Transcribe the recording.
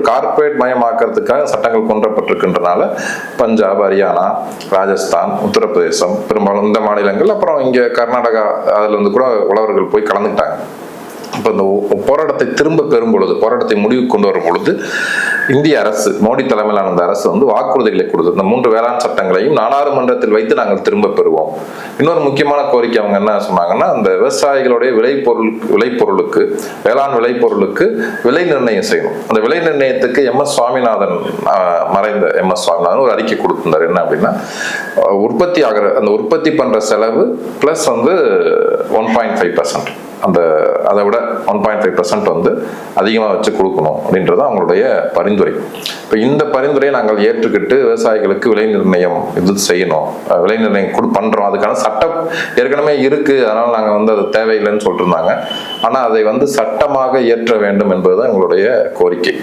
ஒரு கார்ப்பரேட் மயமாக்கிறதுக்காக சட்டங்கள் கொன்றப்பட்டிருக்கின்றனால பஞ்சாப் ஹரியானா ராஜஸ்தான் உத்தரப்பிரதேசம் பெரும்பாலும் இந்த மாநிலங்கள் அப்புறம் இங்கே கர்நாடகா அதில் வந்து கூட உழவர்கள் போய் கலந்துக்கிட்டாங்க. இப்போ இந்த போராட்டத்தை திரும்ப பெறும் பொழுது போராட்டத்தை முடிவுக்கு கொண்டு வரும் பொழுது இந்திய அரசு மோடி தலைமையிலான அந்த அரசு வந்து வாக்குறுதிகளை கொடுத்தது இந்த மூன்று வேளாண் சட்டங்களையும் நாடாளுமன்றத்தில் வைத்து நாங்கள் திரும்ப பெறுவோம். இன்னொரு முக்கியமான கோரிக்கை அவங்க என்ன சொன்னாங்கன்னா அந்த விவசாயிகளுடைய விளைபொருள் விளைபொருளுக்கு வேளாண் விளைபொருளுக்கு விலை நிர்ணயம் செய்யணும். அந்த விலை நிர்ணயத்துக்கு எம் எஸ் சுவாமிநாதன் மறைந்த எம் எஸ் சுவாமிநாதன் ஒரு அறிக்கை கொடுத்திருந்தார். என்ன அப்படின்னா உற்பத்தி ஆகிற அந்த உற்பத்தி பண்ற செலவு பிளஸ் வந்து ஒன் பாயிண்ட் ஃபைவ் பர்சன்ட் அந்த அதை விட ஒன் பாயிண்ட் ஃபைவ் பர்சன்ட் வந்து அதிகமாக வச்சு கொடுக்கணும் அப்படின்றது அவங்களுடைய பரிந்துரை. இப்போ இந்த பரிந்துரையை நாங்கள் ஏற்றுக்கிட்டு விவசாயிகளுக்கு விலை நிர்ணயம் இது செய்யணும். விலை நிர்ணயம் கொடு பண்ணுறோம் அதுக்கான சட்டம் ஏற்கனவே இருக்குது அதனால் நாங்கள் வந்து அது தேவையில்லைன்னு சொல்லிட்டு இருந்தாங்க. ஆனால் அதை வந்து சட்டமாக இயற்ற வேண்டும் என்பதுதான் எங்களுடைய கோரிக்கை.